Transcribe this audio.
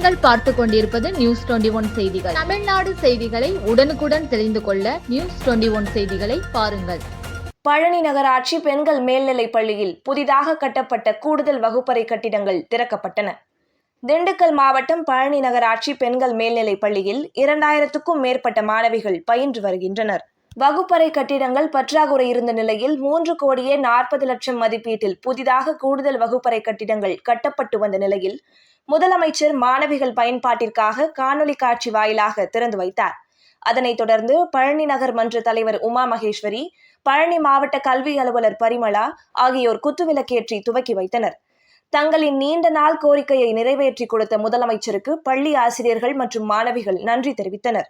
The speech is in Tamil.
நீங்கள் பார்த்து கொண்டிருப்பது நியூஸ் டுவெண்டி ஒன் செய்திகள். தமிழ்நாடு செய்திகளை உடனுக்குடன் தெரிந்து கொள்ள நியூஸ் டுவெண்டி ஒன் செய்திகளை பாருங்கள். பழனி நகராட்சி பெண்கள் மேல்நிலைப் பள்ளியில் புதிதாக கட்டப்பட்ட கூடுதல் வகுப்பறை கட்டிடங்கள் திறக்கப்பட்டன. திண்டுக்கல் மாவட்டம் பழனி நகராட்சி பெண்கள் மேல்நிலைப் பள்ளியில் இரண்டாயிரத்துக்கும் மேற்பட்ட மாணவிகள் பயின்று வருகின்றனர். வகுப்பறை கட்டிடங்கள் பற்றாக்குறை இருந்த நிலையில் மூன்று கோடியே நாற்பது லட்சம் மதிப்பீட்டில் புதிதாக கூடுதல் வகுப்பறை கட்டிடங்கள் கட்டப்பட்டு வந்த நிலையில் முதலமைச்சர் மாணவிகள் பயன்பாட்டிற்காக காணொலி காட்சி வாயிலாக திறந்து வைத்தார். அதனைத் தொடர்ந்து பழனி நகர் மன்ற தலைவர் உமா மகேஸ்வரி பழனி மாவட்ட கல்வி அலுவலர் பரிமளா ஆகியோர் குத்துவிளக்கேற்றி துவக்கி வைத்தனர். தங்களின் நீண்ட நாள் கோரிக்கையை நிறைவேற்றி கொடுத்த முதலமைச்சருக்கு பள்ளி ஆசிரியர்கள் மற்றும் மாணவிகள் நன்றி தெரிவித்தனர்.